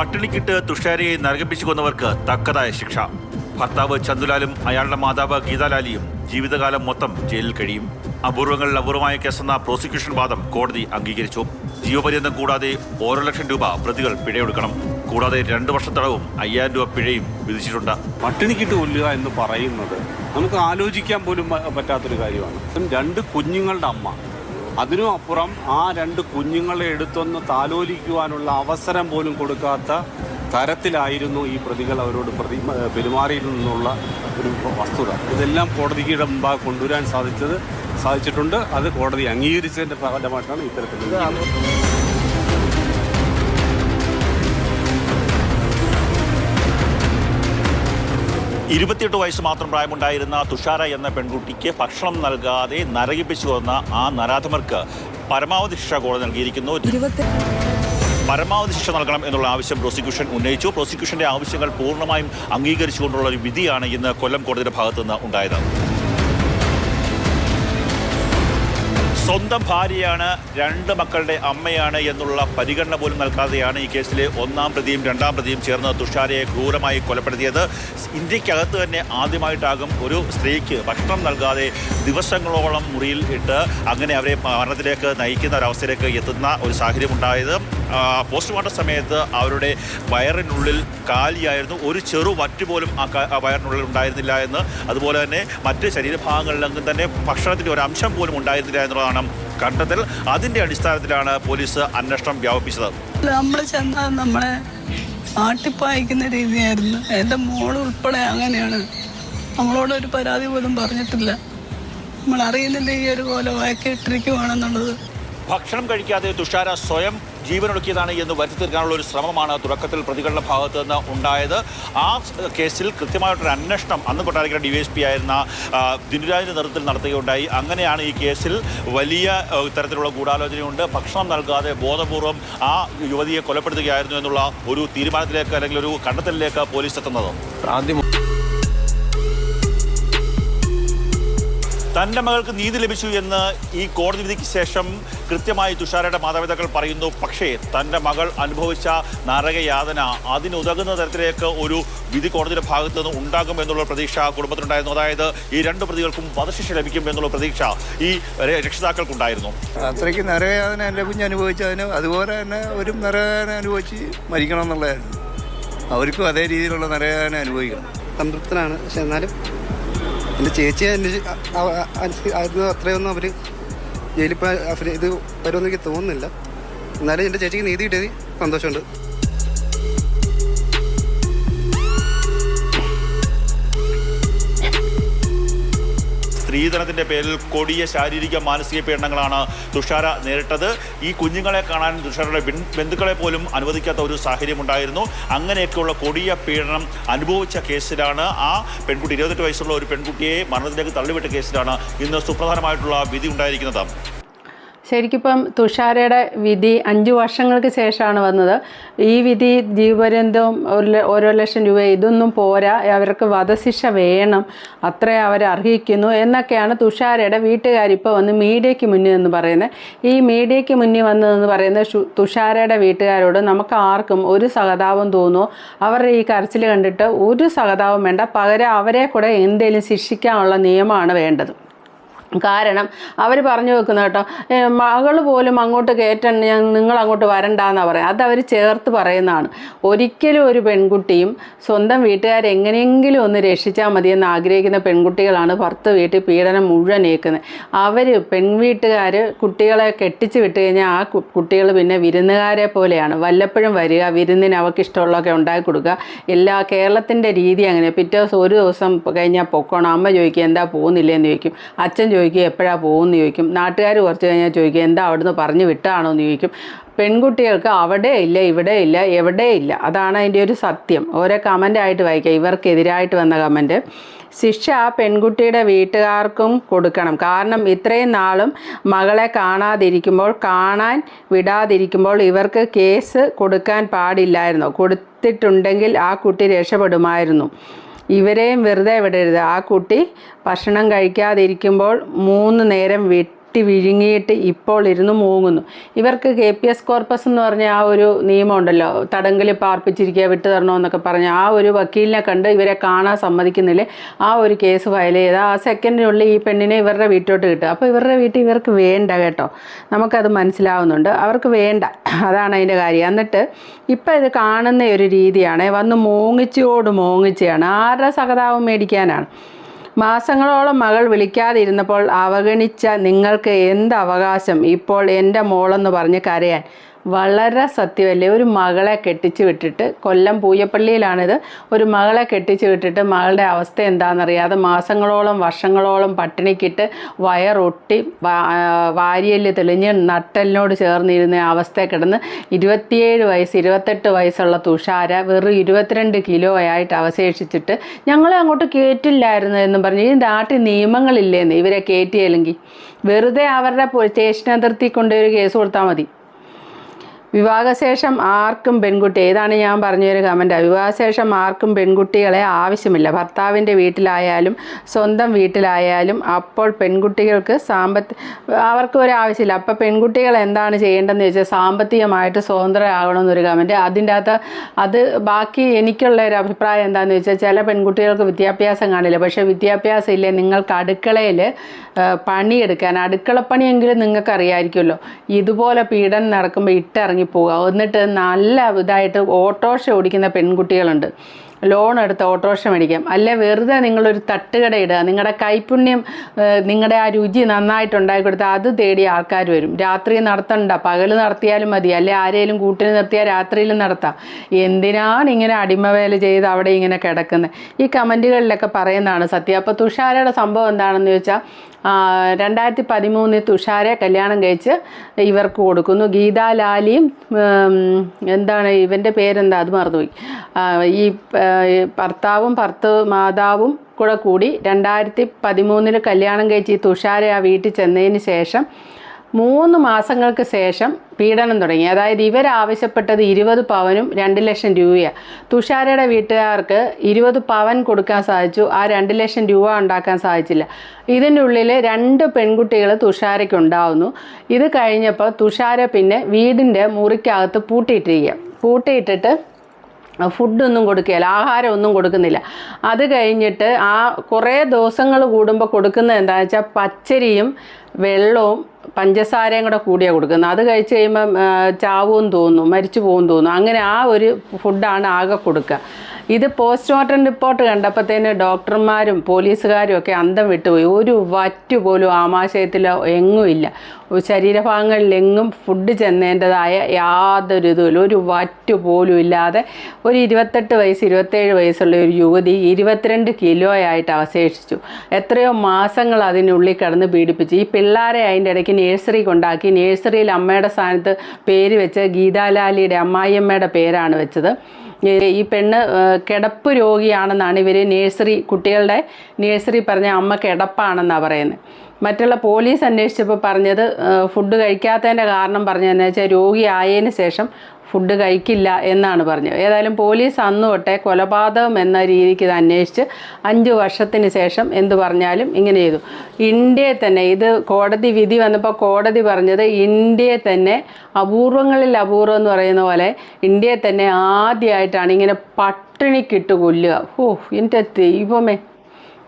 പട്ടിണിക്കിട്ട് തുഷാരയെ നരകപ്പിച്ചു കൊന്നവർക്ക് തക്കതായ ശിക്ഷ. ഭർത്താവ് ചന്ദുലാലും അയാളുടെ മാതാവ് ഗീതാലാലിയും ജീവിതകാലം മൊത്തം ജയിലിൽ കഴിയും. അപൂർവങ്ങളിൽ അപൂർവമായ കേസെന്ന പ്രോസിക്യൂഷൻ വാദം കോടതി അംഗീകരിച്ചു. ജീവപര്യന്തം കൂടാതെ ഓരോ ലക്ഷം രൂപ പ്രതികൾ പിഴയൊടുക്കണം. കൂടാതെ രണ്ടു വർഷത്തടവും അയ്യായിരം രൂപ പിഴയും വിധിച്ചിട്ടുണ്ട്. പട്ടിണിക്കിട്ട് കൊല്ലുക എന്ന് പറയുന്നത് നമുക്ക് ആലോചിക്കാൻ പോലും പറ്റാത്തൊരു കാര്യമാണ്. രണ്ട് കുഞ്ഞുങ്ങളുടെ അമ്മ. അതിനും അപ്പുറം ആ രണ്ട് കുഞ്ഞുങ്ങളെ എടുത്തൊന്ന് താലോലിക്കുവാനുള്ള അവസരം പോലും കൊടുക്കാത്ത തരത്തിലായിരുന്നു ഈ പ്രതികൾ അവരോട് പ്രതി പെരുമാറിയിരുന്നുള്ള ഒരു വസ്തുത. ഇതെല്ലാം കോടതിയുടെ മുമ്പാകെ കൊണ്ടുവരാൻ സാധിച്ചത് സാധിച്ചിട്ടുണ്ട്. അത് കോടതി അംഗീകരിച്ചതിന്റെ ഫലമായിട്ടാണ് ഇത്തരത്തിലുള്ള ഇരുപത്തിയെട്ട് വയസ്സ് മാത്രം പ്രായമുണ്ടായിരുന്ന തുഷാര എന്ന പെൺകുട്ടിക്ക് ഭക്ഷണം നൽകാതെ നരകിപ്പിച്ചു വന്ന ആ നരാധമർക്ക് പരമാവധി ശിക്ഷ കോടതി നൽകിയിരിക്കുന്നു. പരമാവധി ശിക്ഷ നൽകണം എന്നുള്ള ആവശ്യം പ്രോസിക്യൂഷൻ ഉന്നയിച്ചു. പ്രോസിക്യൂഷന്റെ ആവശ്യങ്ങൾ പൂർണമായും അംഗീകരിച്ചുകൊണ്ടുള്ള ഒരു വിധിയാണ് ഇന്ന് കൊല്ലം കോടതിയുടെ ഭാഗത്തുനിന്ന് ഉണ്ടായത്. സ്വന്തം ഭാര്യയാണ് രണ്ട് മക്കളുടെ അമ്മയാണ് എന്നുള്ള പരിഗണന പോലും നൽകാതെയാണ് ഈ കേസിലെ ഒന്നാം പ്രതിയും രണ്ടാം പ്രതിയും ചേർന്ന് തുഷാരയെ ക്രൂരമായി കൊലപ്പെടുത്തിയത്. ഇന്ത്യക്കകത്ത് തന്നെ ആദ്യമായിട്ടാകും ഒരു സ്ത്രീക്ക് ഭക്ഷണം നൽകാതെ ദിവസങ്ങളോളം മുറിയിൽ ഇട്ട് അങ്ങനെ അവരെ മരണത്തിലേക്ക് നയിക്കുന്ന ഒരവസ്ഥയിലേക്ക് എത്തുന്ന ഒരു സാഹചര്യം ഉണ്ടായത്. പോസ്റ്റ്മോർട്ടം സമയത്ത് അവരുടെ വയറിനുള്ളിൽ കാലിയായിരുന്നു. ഒരു ചെറു വറ്റ് പോലും ആ വയറിനുള്ളിൽ ഉണ്ടായിരുന്നില്ല എന്ന്. അതുപോലെ തന്നെ മറ്റ് ശരീരഭാഗങ്ങളിലെങ്കിലും തന്നെ ഭക്ഷണത്തിന്റെ ഒരു അംശം പോലും ഉണ്ടായിരുന്നില്ല എന്നുള്ളതാണ് കണ്ടെത്തൽ അതിന്റെ അടിസ്ഥാനത്തിലാണ് പോലീസ് അന്വേഷണം വ്യാപിപ്പിച്ചത്. നമ്മൾ ചെന്നാൽ നമ്മളെ ആട്ടിപ്പായിക്കുന്ന രീതിയായിരുന്നു. എന്റെ മോൾ ഉൾപ്പെടെ അങ്ങനെയാണ്. നമ്മളോട് ഒരു പരാതി പോലും പറഞ്ഞിട്ടില്ല. നമ്മൾ അറിയുന്നില്ല ഈ ഒരു കൊലവാക്കി വഴക്കിട്ടിരിക്കുവാണെന്നുള്ളത് ഭക്ഷണം കഴിക്കാതെ തുഷാര സ്വയം ജീവനൊടുക്കിയതാണ് എന്ന് വരുത്തി തീർക്കാനുള്ള ഒരു ശ്രമമാണ് തുടക്കത്തിൽ പ്രതികളുടെ ഭാഗത്ത് നിന്ന് ഉണ്ടായത്. ആ കേസിൽ കൃത്യമായിട്ടൊരു അന്വേഷണം അന്ന് കൊട്ടാരക്കര ഡി എസ് പി ആയിരുന്ന ദിനുരാജിന്റെ നേതൃത്വത്തിൽ നടത്തുകയുണ്ടായി. അങ്ങനെയാണ് ഈ കേസിൽ വലിയ തരത്തിലുള്ള ഗൂഢാലോചനയുണ്ട്. ഭക്ഷണം നൽകാതെ ബോധപൂർവം ആ യുവതിയെ കൊലപ്പെടുത്തുകയായിരുന്നു എന്നുള്ള ഒരു തീരുമാനത്തിലേക്ക് അല്ലെങ്കിൽ ഒരു കണ്ടെത്തലിലേക്ക് പോലീസ് എത്തുന്നത്. ആദ്യം തന്റെ മകൾക്ക് നീതി ലഭിച്ചു എന്ന് ഈ കോടതി വിധിക്ക് ശേഷം കൃത്യമായി തുഷാരയുടെ മാതാപിതാക്കൾ പറയുന്നു. പക്ഷേ തന്റെ മകൾ അനുഭവിച്ച നരകയാതന അതിനുതകുന്ന തരത്തിലേക്ക് ഒരു വിധി കോടതിയുടെ ഭാഗത്ത് നിന്ന് ഉണ്ടാകും എന്നുള്ള പ്രതീക്ഷ കുടുംബത്തിനുണ്ടായിരുന്നു. അതായത് ഈ രണ്ട് പ്രതികൾക്കും വധശിക്ഷ ലഭിക്കും എന്നുള്ള പ്രതീക്ഷ ഈ രക്ഷിതാക്കൾക്കുണ്ടായിരുന്നു. അത്രയ്ക്ക് നരകയാതന എന്റെ കുഞ്ഞ് അനുഭവിച്ചതിന് അതുപോലെ തന്നെ ഒരു നരകയാതന അനുഭവിച്ച് മരിക്കണം എന്നുള്ളതായിരുന്നു. അവർക്കും അതേ രീതിയിലുള്ള നരകയാതന അനുഭവിക്കണം. സംതൃപ്തനാണ്. പക്ഷെ എന്നാലും എന്റെ ചേച്ചി അത് അത്രയൊന്നും അവർ ജയിലിപ്പോൾ ഇത് വരുമെന്ന് എനിക്ക് തോന്നുന്നില്ല. എന്നാലും എന്റെ ചേച്ചിക്ക് നീതി കിട്ടിയത് സന്തോഷമുണ്ട്. സ്ത്രീധനത്തിന്റെ പേരിൽ കൊടിയ ശാരീരിക മാനസിക പീഡനങ്ങളാണ് തുഷാര നേരിട്ടത്. ഈ കുഞ്ഞുങ്ങളെ കാണാൻ തുഷാരയുടെ ബന്ധുക്കളെ പോലും അനുവദിക്കാത്ത ഒരു സാഹചര്യം ഉണ്ടായിരുന്നു അങ്ങനെയൊക്കെയുള്ള കൊടിയ പീഡനം അനുഭവിച്ച കേസിലാണ്. ആ പെൺകുട്ടി ഇരുപത്തെട്ട് വയസ്സുള്ള ഒരു പെൺകുട്ടിയെ മരണത്തിലേക്ക് തള്ളിവിട്ട കേസിലാണ് ഇന്ന് സുപ്രധാനമായിട്ടുള്ള വിധി ഉണ്ടായിരിക്കുന്നത്. ശരിക്കിപ്പം തുഷാരയുടെ വിധി അഞ്ച് വർഷങ്ങൾക്ക് ശേഷമാണ് വന്നത്. ഈ വിധി ജീവപര്യന്തവും ഒരു ഓരോ ലക്ഷം രൂപ ഇതൊന്നും പോരാ. അവർക്ക് വധശിക്ഷ വേണം. അത്രേ അവർ അർഹിക്കുന്നു. എന്നൊക്കെയാണ് തുഷാരയുടെ വീട്ടുകാരിപ്പോൾ വന്ന് മീഡിയയ്ക്ക് മുന്നിൽ എന്ന് പറയുന്നത്. ഈ മീഡിയയ്ക്ക് മുന്നിൽ വന്നതെന്ന് പറയുന്നത് തുഷാരയുടെ വീട്ടുകാരോട് നമുക്ക് ആർക്കും ഒരു സഹതാപം തോന്നുമോ അവരുടെ ഈ കരച്ചിൽ കണ്ടിട്ട് ഒരു സഹതാപം വേണ്ട. പകരം അവരെ കൂടെ എന്തെങ്കിലും ശിക്ഷിക്കാനുള്ള നിയമമാണ് വേണ്ടത്. കാരണം അവർ പറഞ്ഞു വെക്കുന്ന കേട്ടോ മകൾ പോലും അങ്ങോട്ട് കയറ്റണം ഞാൻ നിങ്ങൾ അങ്ങോട്ട് വരണ്ടെന്നാണ് പറയുന്നത് അത് അവർ ചേർത്ത് പറയുന്നതാണ്. ഒരിക്കലും ഒരു പെൺകുട്ടിയും സ്വന്തം വീട്ടുകാരെ എങ്ങനെയെങ്കിലും ഒന്ന് രക്ഷിച്ചാൽ മതിയെന്ന് ആഗ്രഹിക്കുന്ന പെൺകുട്ടികളാണ് ഭർത്ത് വീട്ടിൽ പീഡനം മുഴുവൻ ഏൽക്കുന്നത്. അവർ പെൺവീട്ടുകാർ കുട്ടികളെ കെട്ടിച്ച് വിട്ട് കഴിഞ്ഞാൽ ആ കുട്ടികൾ പിന്നെ വിരുന്നുകാരെ പോലെയാണ്. വല്ലപ്പോഴും വരിക വിരുന്നിന് അവർക്ക് ഇഷ്ടമുള്ളതൊക്കെ ഉണ്ടാക്കി കൊടുക്കുക. എല്ലാ കേരളത്തിന്റെ രീതി അങ്ങനെ പിറ്റേ ദിവസം ഒരു ദിവസം കഴിഞ്ഞാൽ പൊക്കോണം. അമ്മ ചോദിക്കുക എന്താ പോകുന്നില്ലെന്ന് ചോദിക്കും. അച്ഛൻ ചോദിക്കുക എപ്പോഴാണ് പോകുമെന്ന് ചോദിക്കും. നാട്ടുകാർ കുറച്ച് കഴിഞ്ഞാൽ ചോദിക്കുക എന്താ അവിടുന്ന് പറഞ്ഞു വിട്ടാണോ? എന്ന് ചോദിക്കും. പെൺകുട്ടികൾക്ക് അവിടെ ഇല്ല ഇവിടെ ഇല്ല എവിടെ ഇല്ല. അതാണ് അതിന്റെ ഒരു സത്യം. ഓരോ കമന്റായിട്ട് വായിക്കുക ഇവർക്കെതിരായിട്ട് വന്ന കമന്റ് ശിക്ഷ ആ പെൺകുട്ടിയുടെ വീട്ടുകാർക്കും കൊടുക്കണം. കാരണം ഇത്രയും നാളും മകളെ കാണാതിരിക്കുമ്പോൾ കാണാൻ വിടാതിരിക്കുമ്പോൾ ഇവർക്ക് കേസ് കൊടുക്കാൻ പാടില്ലായിരുന്നു. കൊടുത്തിട്ടുണ്ടെങ്കിൽ ആ കുട്ടി രക്ഷപ്പെടുമായിരുന്നു. ഇവരെയും വെറുതെ ഇവിടെ വിടരുത്. ആ കുട്ടി ഭക്ഷണം കഴിക്കാതിരിക്കുമ്പോൾ മൂന്ന് നേരം വി വെട്ടി വിഴുങ്ങിയിട്ട് ഇപ്പോൾ ഇരുന്ന് മൂങ്ങുന്നു. ഇവർക്ക് കെ പി എസ് കോർപ്പസ് എന്ന് പറഞ്ഞ ആ ഒരു നിയമം ഉണ്ടല്ലോ തടങ്കലിൽ പാർപ്പിച്ചിരിക്കുക വിട്ടു തരണമെന്നൊക്കെ പറഞ്ഞ ആ ഒരു വക്കീലിനെ കണ്ട് ഇവരെ കാണാൻ സമ്മതിക്കുന്നില്ല. ആ ഒരു കേസ് ഫയൽ ചെയ്ത് ആ സെക്കൻഡിനുള്ളിൽ ഈ പെണ്ണിനെ ഇവരുടെ വീട്ടിലോട്ട് കിട്ടുക അപ്പോൾ ഇവരുടെ വീട്ടിൽ ഇവർക്ക് വേണ്ട കേട്ടോ. നമുക്കത് മനസ്സിലാവുന്നുണ്ട്. അവർക്ക് വേണ്ട. അതാണ് അതിന്റെ കാര്യം. എന്നിട്ട് ഇപ്പം ഇത് കാണുന്ന ഒരു രീതിയാണ്. വന്ന് മോങ്ങിച്ചോട് മോങ്ങിച്ചയാണ്. ആരുടെ സഹതാപം മേടിക്കാനാണ്? മാസങ്ങളോളം മകൾ വിളിക്കാതിരുന്നപ്പോൾ അവഗണിച്ച നിങ്ങൾക്ക് എന്ത് അവകാശം? ഇപ്പോൾ എന്റെ മോളെന്ന് പറഞ്ഞ് കരയാൻ. വളരെ സത്യമല്ലേ ഒരു മകളെ കെട്ടിച്ചു വിട്ടിട്ട് കൊല്ലം പൂയപ്പള്ളിയിലാണിത്. ഒരു മകളെ കെട്ടിച്ചു വിട്ടിട്ട് മകളുടെ അവസ്ഥ എന്താണെന്നറിയാതെ മാസങ്ങളോളം വർഷങ്ങളോളം പട്ടിണിക്കിട്ട് വയറൊട്ടി വാരിയൽ തെളിഞ്ഞ് നട്ടലിനോട് ചേർന്നിരുന്ന അവസ്ഥ കിടന്ന് ഇരുപത്തിയേഴ് വയസ്സ് ഇരുപത്തെട്ട് വയസ്സുള്ള തുഷാര വെറും ഇരുപത്തിരണ്ട് കിലോ ആയിട്ട് അവശേഷിച്ചിട്ട് ഞങ്ങളെ അങ്ങോട്ട് കയറ്റില്ലായിരുന്നു എന്നും പറഞ്ഞു. ഈ നാട്ടിൽ നിയമങ്ങളില്ലേന്ന് ഇവരെ കയറ്റിയില്ലെങ്കിൽ വെറുതെ അവരുടെ സ്റ്റേഷൻ അതിർത്തി കൊണ്ടുപോയി കേസ് കൊടുത്താൽ മതി. വിവാഹശേഷം ആർക്കും പെൺകുട്ടി ഏതാണ് ഞാൻ പറഞ്ഞൊരു കമന്റ് വിവാഹശേഷം ആർക്കും പെൺകുട്ടികളെ ആവശ്യമില്ല. ഭർത്താവിന്റെ വീട്ടിലായാലും സ്വന്തം വീട്ടിലായാലും അപ്പോൾ പെൺകുട്ടികൾക്ക് സാമ്പത്തി അവർക്ക് ഒരു ആവശ്യമില്ല. അപ്പോൾ പെൺകുട്ടികൾ എന്താണ് ചെയ്യേണ്ടതെന്ന് ചോദിച്ചാൽ സാമ്പത്തികമായിട്ട് സ്വതന്ത്രരാകണമെന്നൊരു കമന്റ് അതിന്റെ അകത്ത് അത് ബാക്കി എനിക്കുള്ള ഒരു അഭിപ്രായം എന്താണെന്ന് വെച്ചാൽ ചില പെൺകുട്ടികൾക്ക് വിദ്യാഭ്യാസം കാണില്ല. പക്ഷേ വിദ്യാഭ്യാസം ഇല്ലേ? നിങ്ങൾക്ക് അടുക്കളയിൽ പണിയെടുക്കാൻ അടുക്കളപ്പണിയെങ്കിലും നിങ്ങൾക്ക് അറിയാമായിരിക്കുമല്ലോ ഇതുപോലെ പീഡനം നടക്കുമ്പോൾ ഇട്ടിറങ്ങി പോവുക എന്നിട്ട് നല്ല ഇതായിട്ട് ഓട്ടോറിക്ഷ ഓടിക്കുന്ന പെൺകുട്ടികളുണ്ട്. ലോൺ എടുത്ത് ഓട്ടോറിക്ഷ മേടിക്കാം. അല്ലെ വെറുതെ നിങ്ങളൊരു തട്ടുകട ഇടുക. നിങ്ങളുടെ കൈപുണ്യം നിങ്ങളുടെ ആ രുചി നന്നായിട്ട് ഉണ്ടാക്കി കൊടുത്താൽ അത് തേടി ആൾക്കാർ വരും. രാത്രി നടത്തണ്ട. പകൽ നടത്തിയാലും മതി. അല്ലെ ആരെയും കൂട്ടിന് നിർത്തിയാൽ രാത്രിയിലും നടത്താം. എന്തിനാണ് ഇങ്ങനെ അടിമവേല ചെയ്ത് അവിടെ ഇങ്ങനെ കിടക്കുന്നത് ഈ കമന്റുകളിലൊക്കെ പറയുന്നതാണ് സത്യം. അപ്പോൾ തുഷാരയുടെ സംഭവം എന്താണെന്ന് ചോദിച്ചാൽ രണ്ടായിരത്തി പതിമൂന്നിൽ തുഷാരെ കല്യാണം കഴിച്ച് ഇവർക്ക് കൊടുക്കുന്നു. ഗീതാ ലാലിയും എന്താണ് ഇവന്റെ പേരെന്താ? അത് മറന്നുപോയി. ഈ ഭർത്താവും ഭർത്ത മാതാവും കൂടെ കൂടി രണ്ടായിരത്തി പതിമൂന്നിൽ കല്യാണം കഴിച്ച് ഈ തുഷാരെ ആ വീട്ടിൽ ചെന്നതിന് ശേഷം മൂന്ന് മാസങ്ങൾക്ക് ശേഷം പീഡനം തുടങ്ങി. അതായത് ഇവരാവശ്യപ്പെട്ടത് ഇരുപത് പവനും രണ്ട് ലക്ഷം രൂപയാണ് തുഷാരയുടെ വീട്ടുകാർക്ക് ഇരുപത് പവൻ കൊടുക്കാൻ സാധിച്ചു. ആ രണ്ട് ലക്ഷം രൂപ ഉണ്ടാക്കാൻ സാധിച്ചില്ല. ഇതിന്റെ ഉള്ളിൽ രണ്ട് പെൺകുട്ടികൾ തുഷാരയ്ക്ക് ഉണ്ടാവുന്നു. ഇത് കഴിഞ്ഞപ്പോൾ തുഷാര പിന്നെ വീടിന്റെ മുറിക്കകത്ത് പൂട്ടിയിട്ടിരിക്കുക പൂട്ടിയിട്ടിട്ട് ഫുഡൊന്നും കൊടുക്കുകയില്ല ആഹാരം ഒന്നും കൊടുക്കുന്നില്ല. അത് കഴിഞ്ഞിട്ട് ആ കുറേ ദിവസങ്ങൾ കൂടുമ്പോൾ കൊടുക്കുന്നത് എന്താണെന്ന് വെച്ചാൽ പച്ചരിയും വെള്ളവും പഞ്ചസാരയും കൂടെ കൂടിയാണ് കൊടുക്കുന്നത്. അത് കഴിച്ച് കഴിയുമ്പം ചാവും തോന്നും മരിച്ചു പോകും തോന്നും അങ്ങനെ ആ ഒരു ഫുഡാണ് ആകെ കൊടുക്കുക. ഇത് പോസ്റ്റ്മോർട്ടം റിപ്പോർട്ട് കണ്ടപ്പോഴത്തേന് ഡോക്ടർമാരും പോലീസുകാരും ഒക്കെ അന്തം വിട്ടുപോയി. ഒരു വറ്റു പോലും ആമാശയത്തിലോ എങ്ങുമില്ല ശരീരഭാഗങ്ങളിൽ എങ്ങും ഫുഡ് ചെന്നേണ്ടതായ യാതൊരു ഇതുമില്ല. ഒരു വറ്റു പോലും ഇല്ലാതെ ഒരു ഇരുപത്തെട്ട് വയസ്സ് ഇരുപത്തേഴ് വയസ്സുള്ള ഒരു യുവതി ഇരുപത്തിരണ്ട് കിലോ ആയിട്ട് അവശേഷിച്ചു. എത്രയോ മാസങ്ങൾ അതിനുള്ളിൽ കിടന്ന് പീഡിപ്പിച്ചു. ഈ പിള്ളേരെ അതിന്റെ ഇടയ്ക്ക് നേഴ്സറി കൊണ്ടാക്കി. നേഴ്സറിയിൽ അമ്മയുടെ സ്ഥാനത്ത് പേര് വെച്ച് ഗീതാലാലിയുടെ അമ്മായിയമ്മയുടെ പേരാണ് വെച്ചത്. ഈ പെണ്ണ് കിടപ്പ് രോഗിയാണെന്നാണ് ഇവർ നേഴ്സറി കുട്ടികളുടെ നേഴ്സറി പറഞ്ഞ അമ്മ കിടപ്പാണെന്നാണ് പറയുന്നത് മറ്റുള്ള പോലീസ് അന്വേഷിച്ചപ്പോൾ പറഞ്ഞത് ഫുഡ് കഴിക്കാത്തതിന്റെ കാരണം പറഞ്ഞതെന്ന് വെച്ചാൽ രോഗിയായതിന് ശേഷം ഫുഡ് കഴിക്കില്ല എന്നാണ് പറഞ്ഞത്. ഏതായാലും പോലീസ് അന്ന് തൊട്ടെ കൊലപാതകം എന്ന രീതിക്ക് ഇത് അന്വേഷിച്ച് അഞ്ച് വർഷത്തിന് ശേഷം എന്ത് പറഞ്ഞാലും ഇങ്ങനെ ചെയ്തു. ഇന്ത്യയെ തന്നെ ഇത് കോടതി വിധി വന്നപ്പോൾ കോടതി പറഞ്ഞത് ഇന്ത്യയെ തന്നെ അപൂർവങ്ങളിൽ അപൂർവം എന്ന് പറയുന്ന പോലെ ഇന്ത്യയെ തന്നെ ആദ്യമായിട്ടാണ് ഇങ്ങനെ പട്ടിണിക്കിട്ട് കൊല്ലുക. ഓ എന്റെ ദൈവമേ.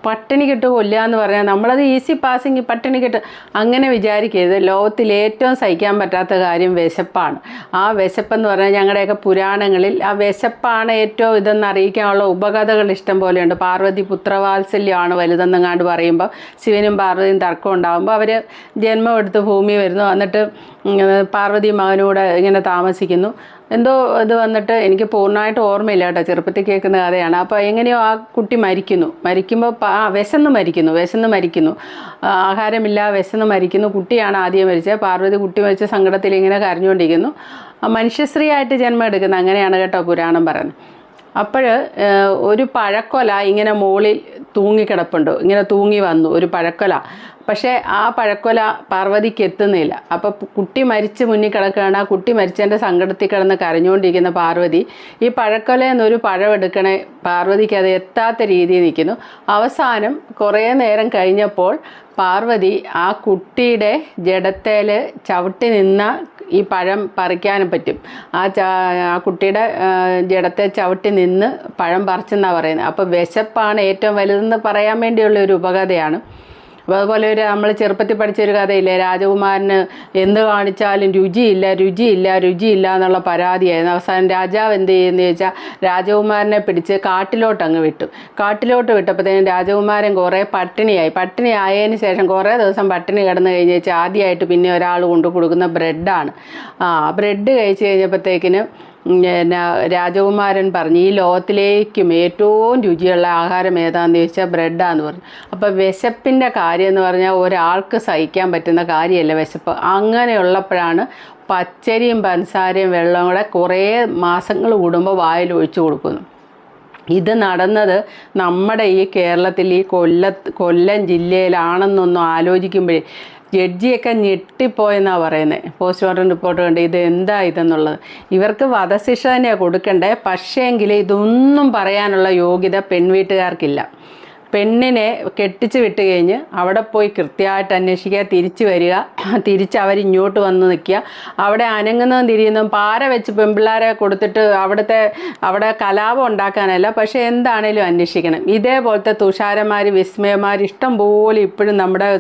പട്ടിണി കിട്ട് കൊല്ലുക എന്ന് പറഞ്ഞാൽ നമ്മളത് ഈസി പാസിങ് പട്ടിണി കിട്ട് അങ്ങനെ വിചാരിക്കരുത്. ലോകത്തിൽ ഏറ്റവും സഹിക്കാൻ പറ്റാത്ത കാര്യം വിശപ്പാണ്. ആ വിശപ്പെന്ന് പറഞ്ഞാൽ ഞങ്ങളുടെയൊക്കെ പുരാണങ്ങളിൽ ആ വിശപ്പാണ് ഏറ്റവും ഇതെന്ന് അറിയിക്കാനുള്ള ഉപകഥകൾ ഇഷ്ടം പോലെയുണ്ട്. പാർവതി പുത്രവാത്സല്യമാണ് വലുതെന്നെങ്ങാണ്ട് പറയുമ്പോൾ ശിവനും പാർവതിയും തർക്കം ഉണ്ടാകുമ്പോൾ അവർ ജന്മം എടുത്ത് ഭൂമി വരുന്നു. എന്നിട്ട് പാർവതി മകനൂടെ ഇങ്ങനെ താമസിക്കുന്നു. എന്തോ ഇത് വന്നിട്ട് എനിക്ക് പൂർണമായിട്ട് ഓർമ്മയില്ല കേട്ടോ. ചെറുപ്പത്തിൽ കേൾക്കുന്ന കഥയാണ്. അപ്പോൾ എങ്ങനെയോ ആ കുട്ടി മരിക്കുന്നു. മരിക്കുമ്പോൾ ആ വിശന്ന് മരിക്കുന്നു. വിശന്ന് മരിക്കുന്നു. ആഹാരമില്ല വിശന്ന് മരിക്കുന്നു. കുട്ടിയാണ് ആദ്യം മരിച്ചത്. പാർവതി കുട്ടി മരിച്ച സങ്കടത്തിൽ ഇങ്ങനെ കരഞ്ഞുകൊണ്ടിരിക്കുന്നു. മനുഷ്യശ്രീയായിട്ട് ജന്മം എടുക്കുന്നത് അങ്ങനെയാണ് കേട്ടോ പുരാണം പറയുന്നത്. അപ്പോൾ ഒരു പഴക്കൊല ഇങ്ങനെ മുകളിൽ തൂങ്ങിക്കിടപ്പുണ്ട്. ഇങ്ങനെ തൂങ്ങി വന്നു. ഒരു പഴക്കൊല. പക്ഷേ ആ പഴക്കൊല പാർവതിക്ക് എത്തുന്നില്ല. അപ്പോൾ കുട്ടി മരിച്ച് മുന്നിൽ കിടക്കുകയാണ്. ആ കുട്ടി മരിച്ചതിന്റെ സങ്കടത്തിൽ കിടന്ന് കരഞ്ഞുകൊണ്ടിരിക്കുന്ന പാർവതി ഈ പഴക്കൊല എന്നൊരു പഴം എടുക്കണേ പാർവതിക്ക് അത് എത്താത്ത രീതിയിൽ നിൽക്കുന്നു. അവസാനം കുറേ നേരം കഴിഞ്ഞപ്പോൾ പാർവതി ആ കുട്ടിയുടെ ജഡത്തേൽ ചവിട്ടി നിന്ന ഈ പഴം പറിക്കാനും പറ്റും. ആ ആ കുട്ടിയുടെ ജഡത്തെ ചവിട്ടി നിന്ന് പഴം പറിച്ചെന്നാണ് പറയുന്നത്. അപ്പോൾ വിശപ്പാണ് ഏറ്റവും വലുതെന്ന് പറയാൻ വേണ്ടിയുള്ള ഒരു ഉപകഥയാണ്. അപ്പോൾ അതുപോലെ ഒരു നമ്മൾ ചെറുപ്പത്തിൽ പഠിച്ചൊരു കഥയില്ലേ രാജകുമാരന് എന്ത് കാണിച്ചാലും രുചിയില്ല രുചിയില്ല രുചിയില്ല എന്നുള്ള പരാതിയായിരുന്നു. അവസാനം രാജാവ് എന്ത് ചെയ്യുന്നു ചോദിച്ചാൽ രാജകുമാരനെ പിടിച്ച് കാട്ടിലോട്ട് അങ്ങ് വിട്ടു. കാട്ടിലോട്ട് വിട്ടപ്പോഴത്തേനും രാജകുമാരൻ കുറേ പട്ടിണിയായി. പട്ടിണി ആയതിന് ശേഷം കുറേ ദിവസം പട്ടിണി കിടന്ന് കഴിഞ്ഞ് വെച്ചാൽ ആദ്യമായിട്ട് പിന്നെ ഒരാൾ കൊണ്ടു കൊടുക്കുന്ന ബ്രെഡാണ്. ആ ബ്രെഡ് കഴിച്ച് കഴിഞ്ഞപ്പോഴത്തേക്കിന് പിന്നെ രാജകുമാരൻ പറഞ്ഞു ഈ ലോകത്തിലേക്കും ഏറ്റവും രുചിയുള്ള ആഹാരം ഏതാണെന്ന് ചോദിച്ചാൽ ബ്രെഡാന്ന് പറഞ്ഞു. അപ്പോൾ വിശപ്പിന്റെ കാര്യം എന്ന് പറഞ്ഞാൽ ഒരാൾക്ക് സഹിക്കാൻ പറ്റുന്ന കാര്യമല്ല വിശപ്പ്. അങ്ങനെയുള്ളപ്പോഴാണ് പച്ചരിയും പഞ്ചസാരയും വെള്ളവും കൂടെ കുറേ മാസങ്ങൾ കൂടുമ്പോൾ വായിൽ ഒഴിച്ചു കൊടുക്കുന്നു. ഇത് നടന്നത് നമ്മുടെ ഈ കേരളത്തിൽ ഈ കൊല്ല കൊല്ലം ജില്ലയിലാണെന്നൊന്നും ആലോചിക്കുമ്പോഴേ ജഡ്ജിയൊക്കെ ഞെട്ടിപ്പോയെന്നാണ് പറയുന്നത് പോസ്റ്റ്മോർട്ടം റിപ്പോർട്ട് കണ്ട് ഇത് എന്താ ഇതെന്നുള്ളത്. ഇവർക്ക് വധശിക്ഷ തന്നെയാണ് പക്ഷേ പക്ഷേങ്കിൽ ഇതൊന്നും പറയാനുള്ള യോഗ്യത പെൺവീട്ടുകാർക്കില്ല. പെണ്ണിനെ കെട്ടിച്ച് വിട്ട് കഴിഞ്ഞ് അവിടെ പോയി കൃത്യമായിട്ട് അന്വേഷിക്കുക തിരിച്ചു വരിക തിരിച്ച് അവരിങ്ങോട്ട് വന്ന് നിൽക്കുക. അവിടെ അനങ്ങുന്നതും തിരിയുന്നതും പാര വെച്ച് പെൺപിള്ളാരെ കൊടുത്തിട്ട് അവിടുത്തെ അവിടെ കലാപം ഉണ്ടാക്കാനല്ല പക്ഷേ എന്താണേലും അന്വേഷിക്കണം. ഇതേപോലത്തെ തുഷാരന്മാർ വിസ്മയന്മാർ ഇഷ്ടം പോലെ ഇപ്പോഴും നമ്മുടെ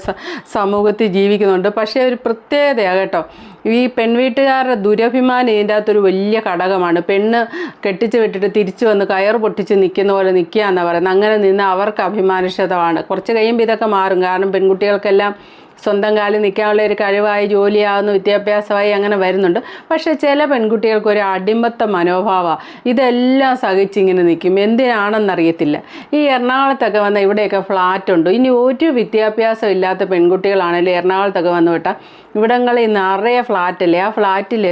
സമൂഹത്തിൽ ജീവിക്കുന്നുണ്ട്. പക്ഷേ ഒരു പ്രത്യേകതയാണ് കേട്ടോ. ഈ പെൺവീട്ടുകാരുടെ ദുരഭിമാനം ഇതിന്റെ അകത്തൊരു വലിയ ഘടകമാണ്. പെണ്ണ് കെട്ടിച്ച് വിട്ടിട്ട് തിരിച്ചു വന്ന് കയർ പൊട്ടിച്ച് നിൽക്കുന്ന പോലെ നിൽക്കുക എന്നാണ് പറയുന്നത്. അങ്ങനെ നിന്ന് അവർക്ക് അഭിമാനക്ഷതമാണ്. കുറച്ച് കഴിയുമ്പോൾ ഇതൊക്കെ മാറും. കാരണം പെൺകുട്ടികൾക്കെല്ലാം സ്വന്തം കാലിൽ നിൽക്കാനുള്ള ഒരു കഴിവായി ജോലിയാവുന്ന വിദ്യാഭ്യാസമായി അങ്ങനെ വരുന്നുണ്ട്. പക്ഷേ ചില പെൺകുട്ടികൾക്ക് ഒരു അടിമത്ത മനോഭാവമാണ് ഇതെല്ലാം സഹിച്ചിങ്ങനെ നിൽക്കും. എന്തിനാണെന്നറിയത്തില്ല. ഈ എറണാകുളത്തൊക്കെ വന്ന ഇവിടെയൊക്കെ ഫ്ലാറ്റ് ഉണ്ട്. ഇനി ഒരു വിദ്യാഭ്യാസം ഇല്ലാത്ത പെൺകുട്ടികളാണെങ്കിലും എറണാകുളത്തൊക്കെ വന്നു വിട്ടാൽ ഇവിടങ്ങളിൽ നിറയെ ഫ്ലാറ്റല്ലേ? ആ ഫ്ലാറ്റിൽ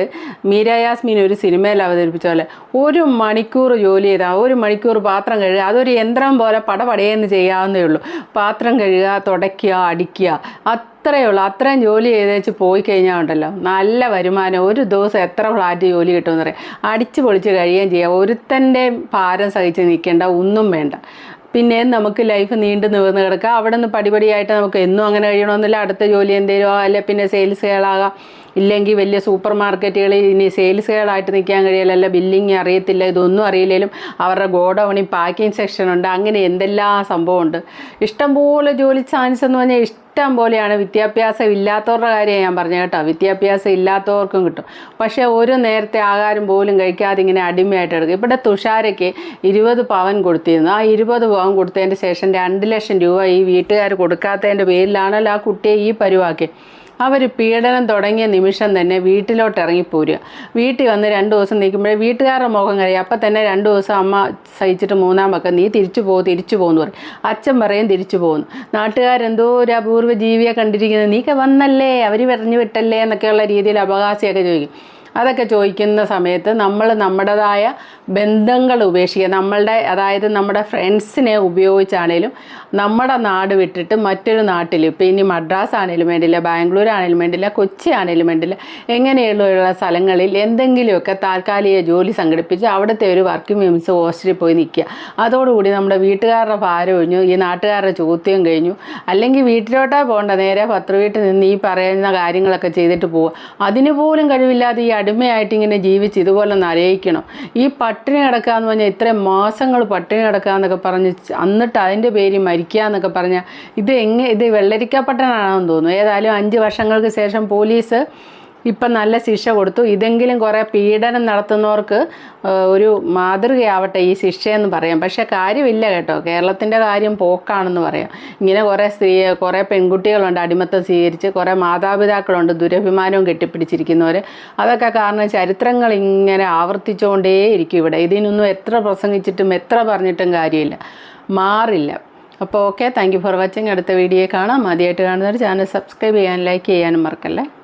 മീര യാസ്മീൻ ഒരു സിനിമയിൽ അവതരിപ്പിച്ച പോലെ ഒരു മണിക്കൂർ ജോലി ചെയ്താൽ ഒരു മണിക്കൂർ പാത്രം കഴുകുക അതൊരു യന്ത്രം പോലെ പടപടയെന്ന് ചെയ്യാവുന്നേ ഉള്ളൂ. പാത്രം കഴുകുക തുടയ്ക്കുക അടിക്കുക. അത്രയേ ഉള്ളൂ. അത്രയും ജോലി ചെയ്തേച്ച് പോയി കഴിഞ്ഞാൽ ഉണ്ടല്ലോ. നല്ല വരുമാനം. ഒരു ദിവസം എത്ര ഫ്ലാറ്റ് ജോലി കിട്ടുമെന്ന് പറയാം അടിച്ച് പൊളിച്ച് കഴിയുകയും ചെയ്യാം. ഒരുത്തന്റെ ഭാരം സഹിച്ച് നിൽക്കേണ്ട ഒന്നും വേണ്ട. പിന്നെ നമുക്ക് ലൈഫ് നീണ്ടു നിവർന്ന് കിടക്കുക അവിടെ നിന്ന് പടിപടിയായിട്ട് നമുക്ക് എന്നും അങ്ങനെ കഴിയണമെന്നില്ല. അടുത്ത ജോലി എന്തെങ്കിലും അല്ലെ പിന്നെ സെയിൽസ് ഗേളാകാം ഇല്ലെങ്കിൽ വലിയ സൂപ്പർ മാർക്കറ്റുകളിൽ ഇനി സെയിൽസ് ഗേളായിട്ട് നിൽക്കാൻ കഴിയില്ല ബില്ലിങ് അറിയത്തില്ല ഇതൊന്നും അറിയില്ലെങ്കിലും അവരുടെ ഗോഡൗണിൽ പാക്കിംഗ് സെക്ഷൻ ഉണ്ട് അങ്ങനെ എന്തെല്ലാം സംഭവമുണ്ട്. ഇഷ്ടംപോലെ ജോലി ചാൻസ് എന്ന് പറഞ്ഞാൽ ഇഷ്ടം പോലെയാണ്. വിദ്യാഭ്യാസം ഇല്ലാത്തവരുടെ കാര്യം ഞാൻ പറഞ്ഞു കേട്ടോ. വിദ്യാഭ്യാസം ഇല്ലാത്തവർക്കും കിട്ടും. പക്ഷേ ഒരു നേരത്തെ ആഹാരം പോലും കഴിക്കാതെ ഇങ്ങനെ അടിമയായിട്ട് എടുക്കും. ഇവിടെ തുഷാരയ്ക്ക് ഇരുപത് പവൻ കൊടുത്തിരുന്നു. ആ ഇരുപത് പവൻ കൊടുത്തതിന്റെ ശേഷം രണ്ട് ലക്ഷം രൂപ ഈ വീട്ടുകാർ കൊടുക്കാത്തതിന്റെ പേരിലാണല്ലോ ആ കുട്ടിയെ ഈ പരുവാക്കി അവർ പീഡനം തുടങ്ങിയ നിമിഷം തന്നെ വീട്ടിലോട്ട് ഇറങ്ങിപ്പോരുക വീട്ടിൽ വന്ന് രണ്ട് ദിവസം നിൽക്കുമ്പോഴേ വീട്ടുകാരുടെ മുഖം കഴിയും അപ്പം തന്നെ രണ്ട് ദിവസം അമ്മ സഹിച്ചിട്ട് മൂന്നാം പക്കം നീ തിരിച്ചു പോകും തിരിച്ചു പോകുന്നു പറയും. അച്ഛൻ പറയും തിരിച്ചു പോകുന്നു നാട്ടുകാരെന്തോ ഒരു അപൂർവ ജീവിയെ കണ്ടിരിക്കുന്നത് നീക്കെ വന്നല്ലേ? അവർ പറഞ്ഞു വിട്ടല്ലേ? എന്നൊക്കെയുള്ള രീതിയിൽ അപകാശമൊക്കെ ചോദിക്കും. അതൊക്കെ ചോദിക്കുന്ന സമയത്ത് നമ്മൾ നമ്മുടേതായ ബന്ധങ്ങൾ ഉപേക്ഷിക്കുക. നമ്മളുടെ അതായത് നമ്മുടെ ഫ്രണ്ട്സിനെ ഉപയോഗിച്ചാണേലും നമ്മുടെ നാട് വിട്ടിട്ട് മറ്റൊരു നാട്ടിൽ ഇപ്പോൾ ഇനി മദ്രാസ് ആണേലും വേണ്ടില്ല ബാംഗ്ലൂർ ആണേലും വേണ്ടില്ല കൊച്ചി ആണേലും വേണ്ടില്ല എങ്ങനെയുള്ള സ്ഥലങ്ങളിൽ എന്തെങ്കിലുമൊക്കെ താൽക്കാലിക ജോലി സംഘടിപ്പിച്ച് അവിടുത്തെ ഒരു വർക്കിംഗ് വിമൻസ് ഹോസ്റ്റലിൽ പോയി നിൽക്കുക. അതോടുകൂടി നമ്മുടെ വീട്ടുകാരുടെ ഭാരം ഒഴിഞ്ഞു ഈ നാട്ടുകാരുടെ ചോദ്യം കഴിഞ്ഞു. അല്ലെങ്കിൽ വീട്ടിലോട്ടേ പോകണ്ട നേരെ പത്ര വീട്ടിൽ നിന്ന് ഈ പറയുന്ന കാര്യങ്ങളൊക്കെ ചെയ്തിട്ട് പോവുക. അതിന് പോലും കഴിവില്ലാതെ ഈ അടിമയായിട്ട് ഇങ്ങനെ ജീവിച്ച് ഇതുപോലെ നരയിക്കണം ഈ പട്ടിണി കിടക്കുക എന്ന് പറഞ്ഞാൽ ഇത്രയും മാസങ്ങൾ പട്ടിണി കിടക്കുക എന്നൊക്കെ പറഞ്ഞ് എന്നിട്ട് അതിന്റെ പേര് മരിക്കുക എന്നൊക്കെ പറഞ്ഞാൽ ഇത് എങ്ങനെ ഇത് വെള്ളരിക്കപ്പെട്ടനാണെന്ന് തോന്നുന്നു. ഏതായാലും അഞ്ച് വർഷങ്ങൾക്ക് ശേഷം പോലീസ് ഇപ്പം നല്ല ശിക്ഷ കൊടുത്തു. ഇതെങ്കിലും കുറേ പീഡനം നടത്തുന്നവർക്ക് ഒരു മാതൃകയാവട്ടെ ഈ ശിക്ഷയെന്ന് പറയാം. പക്ഷേ കാര്യമില്ല കേട്ടോ. കേരളത്തിന്റെ കാര്യം പോക്കാണെന്ന് പറയാം. ഇങ്ങനെ കുറേ സ്ത്രീ കുറേ പെൺകുട്ടികളുണ്ട് അടിമത്തം സ്വീകരിച്ച് കുറേ മാതാപിതാക്കളുണ്ട് ദുരഭിമാനവും കെട്ടിപ്പിടിച്ചിരിക്കുന്നവർ. അതൊക്കെ കാരണം ചരിത്രങ്ങൾ ഇങ്ങനെ ആവർത്തിച്ചുകൊണ്ടേയിരിക്കും ഇവിടെ. ഇതിനൊന്നും എത്ര പ്രസംഗിച്ചിട്ടും എത്ര പറഞ്ഞിട്ടും കാര്യമില്ല. മാറില്ല. അപ്പോൾ okay. Thank you for watching. അടുത്ത വീഡിയോ കാണാം. ആദ്യമായിട്ട് കാണുന്നവർ ചാനൽ സബ്സ്ക്രൈബ് ചെയ്യാൻ ലൈക്ക് ചെയ്യാനും മറക്കല്ലേ?